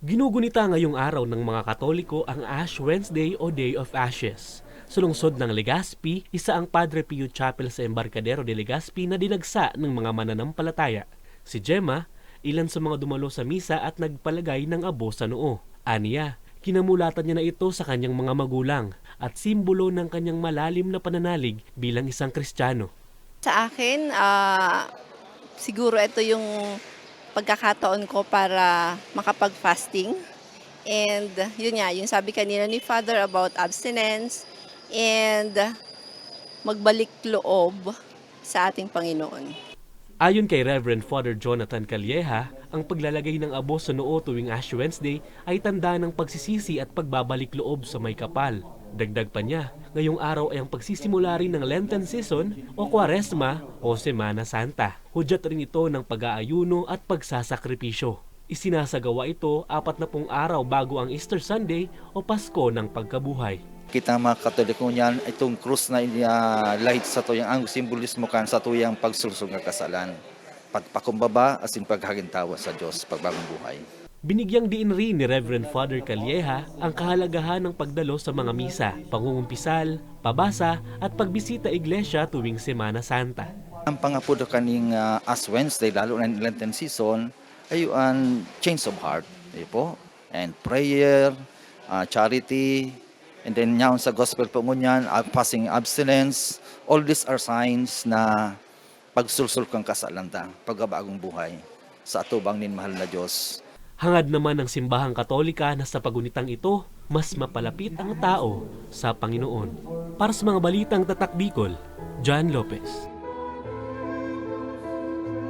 Ginugunita ngayong araw ng mga Katoliko ang Ash Wednesday o Day of Ashes. Sa lungsod ng Legazpi, isa ang Padre Pio Chapel sa Embarcadero de Legazpi na dinagsa ng mga mananampalataya. Si Gemma, ilan sa mga dumalo sa misa at nagpalagay ng abo sa noo. Aniya, kinamulatan niya na ito sa kanyang mga magulang at simbolo ng kanyang malalim na pananalig bilang isang Kristiyano. Sa akin, ah, siguro ito yung pagkakataon ko para makapag-fasting. And yun nga, yung sabi kanina ni Father about abstinence and magbalik loob sa ating Panginoon. Ayon kay Reverend Father Jonathan Calleja, ang paglalagay ng abo sa noo tuwing Ash Wednesday ay tanda ng pagsisisi at pagbabalik loob sa may kapal. Dagdag pa niya, ngayong araw ay ang pagsisimula rin ng Lenten season o Kwaresma o Semana Santa. Hudyat rin ito ng pag-aayuno at pagsasakripisyo. Isinasagawa ito apat na pong araw bago ang Easter Sunday o Pasko ng Pagkabuhay. kita mga katoliko niyan itong krus na uh, lahit sa tuyang ang simbolismo kan sa tuyang pagsulsol nga kasalan pagpakumbaba asin paghagintawa sa Dios pagbagong buhay Binigyang diin rin ni Reverend Father Calleja ang kahalagahan ng pagdalo sa mga misa, pangungumpisal, pabasa at pagbisita iglesia tuwing Semana Santa. ang pangapod kaning uh, as Wednesday lalo na in Lenten season ay ang change of heart di po and prayer uh, charity and then nyaon sa gospel po ngunyan uh, passing abstinence all these are signs na pagsulsul kang kasalanta pagabagong buhay sa atubang nin mahal na Dios Hangad naman ng simbahang katolika na sa pagunitang ito, mas mapalapit ang tao sa Panginoon. Para sa mga balitang tatak Bicol, John Lopez.